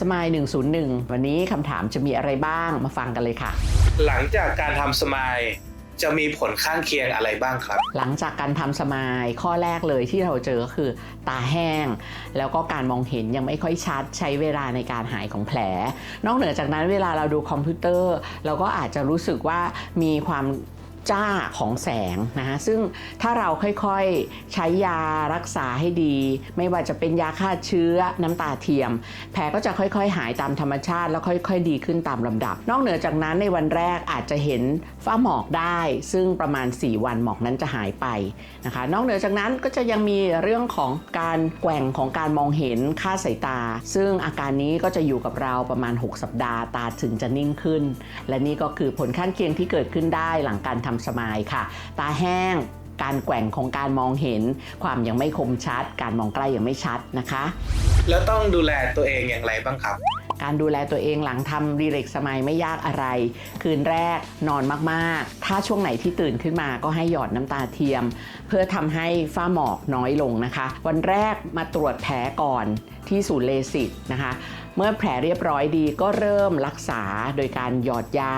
สมาย101 วันนี้คำถามจะมีอะไรบ้างมาฟังกันเลยค่ะ หลังจากการทำสมายจะมีผลข้างเคียงอะไรบ้างครับ หลังจากการทำสมายข้อแรกเลยที่เราเจอก็คือ ตาแห้ง แล้วก็การมองเห็นยังไม่ค่อยชัดใช้เวลาในการหายของแผล นอกเหนือจากนั้นเวลาเราดูคอมพิวเตอร์ เราก็อาจจะรู้สึกว่ามีความ จ้าของแสงนะฮะซึ่งถ้าเราค่อยๆใช้ยารักษาให้ดี ไม่ว่าจะเป็นยาฆ่าเชื้อน้ำตาเทียม แผลก็จะค่อยๆ หายตามธรรมชาติ แล้วค่อยๆ ดีขึ้นตามลำดับ นอกเหนือจากนั้นในวันแรกอาจจะเห็นฝ้าหมอกได้ ซึ่งประมาณ 4 วันหมอกนั้นจะหายไปนะคะ นอกเหนือจากนั้นก็จะยังมีเรื่องของการแกว่งของการมองเห็นค่าสายตา ซึ่งอาการนี้ก็จะอยู่กับเราประมาณ 6 สัปดาห์ตาถึงจะนิ่งขึ้น และนี่ก็คือผลข้างเคียงที่เกิดขึ้นได้หลังการทำสมายค่ะ ตาแห้งการแกว่งของการมองเห็น ความยังไม่คมชัด การมองใกล้ยังไม่ชัดนะคะ แล้วต้องดูแลตัวเองอย่างไรบ้างครับการดูแลตัวเองหลังทำรีเล็กสมัยไม่ยากอะไร คืนแรกนอนมากๆ ถ้าช่วงไหนที่ตื่นขึ้นมาก็ให้หยอดน้ำตาเทียม เพื่อทำให้ฝ้าหมอกน้อยลงนะคะ วันแรกมาตรวจแผลก่อนที่ศูนย์เลสิกนะคะ เมื่อแผลเรียบร้อยดีก็เริ่มรักษาโดยการหยอดยา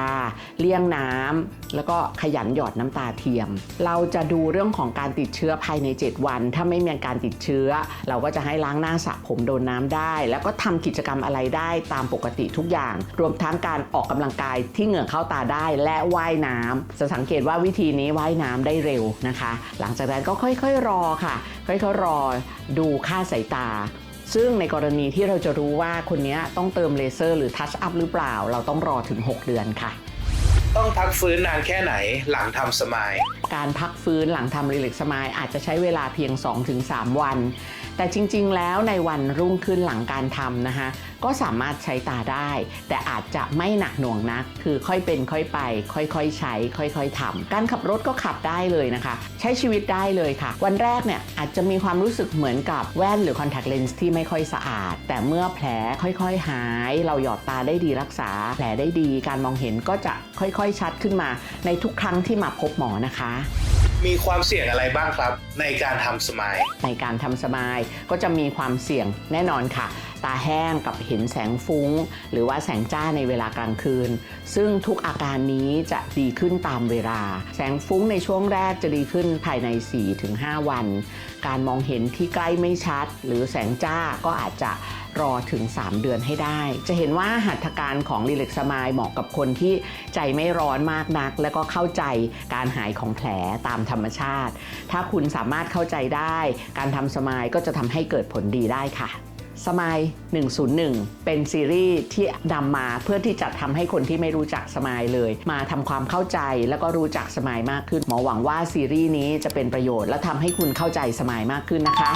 เลี่ยงน้ำแล้วก็ขยันหยอดน้ำตาเทียม เราจะดูเรื่องของการติดเชื้อภายใน 7 วัน ถ้าไม่มีการติดเชื้อ เราก็จะให้ล้างหน้าสระผมโดนน้ำได้ แล้วก็ทำกิจกรรมอะไรได้ตามปกติทุกอย่าง รวมทั้งการออกกำลังกายที่เหงื่อเข้าตาได้และว่ายน้ำจะสังเกตว่าวิธีนี้ว่ายน้ำได้เร็วนะคะ หลังจากนั้นก็ค่อยๆรอค่ะ ค่อยๆรอดูค่าสายตา ซึ่งในกรณีที่เราจะรู้ว่าคนนี้ต้องเติมเลเซอร์หรือทัชอัพหรือเปล่า เราต้องรอถึง 6 เดือนค่ะ ต้องพักฟื้นนานแค่ไหนหลังทำสมาย การพักฟื้นหลังทำรีเล็กซ์สมายอาจจะใช้เวลาเพียง 2-3 วัน แต่จริง ๆ แล้วในวันรุ่งขึ้นหลังการทำนะคะ ก็สามารถใช้ตาได้ แต่อาจจะไม่หนักหน่วงนัก คือค่อยเป็นค่อยไป ค่อยๆ ใช้ ค่อย ๆทำการขับรถก็ขับได้เลยนะคะ ใช้ชีวิตได้เลยค่ะ วันแรกเนี่ยอาจจะมีความรู้สึกเหมือนกับแว่นหรือคอนแทคเลนส์ที่ไม่ค่อยสะอาด แต่เมื่อแผลค่อยๆ หาย เราหยอดตาได้ดีรักษา แผลได้ดีการมองเห็นก็จะค่อยๆ ชัดขึ้นมา ในทุกครั้งที่มาพบหมอนะคะมีความเสี่ยงอะไรบ้างครับ ในการทำสมายในการทำสมายก็จะมีความเสี่ยงแน่นอนค่ะ ตาแห้งกับเห็นแสงฟุ้ง หรือว่าแสงจ้าในเวลากลางคืน ซึ่งทุกอาการนี้จะดีขึ้นตามเวลา แสงฟุ้งในช่วงแรกจะดีขึ้นภายใน 4-5 วัน การมองเห็นที่ใกล้ไม่ชัด หรือแสงจ้าก็อาจจะรอถึง 3 เดือนให้ได้ จะเห็นว่าหัตถการของรีเล็กสมายเหมาะกับคนที่ใจไม่ร้อนมากนัก และก็เข้าใจการหายของแผลตามธรรมชาติ ถ้าคุณสามารถเข้าใจได้ การทำสมายก็จะทำให้เกิดผลดีได้ค่ะ สมาย 101 เป็นซีรีส์ที่นำมาเพื่อที่จะทำให้คนที่ไม่รู้จักสมายเลย มาทำความเข้าใจแล้วก็รู้จักสมายมากขึ้น หมอหวังว่าซีรีส์นี้จะเป็นประโยชน์และทำให้คุณเข้าใจสมายมากขึ้นนะคะ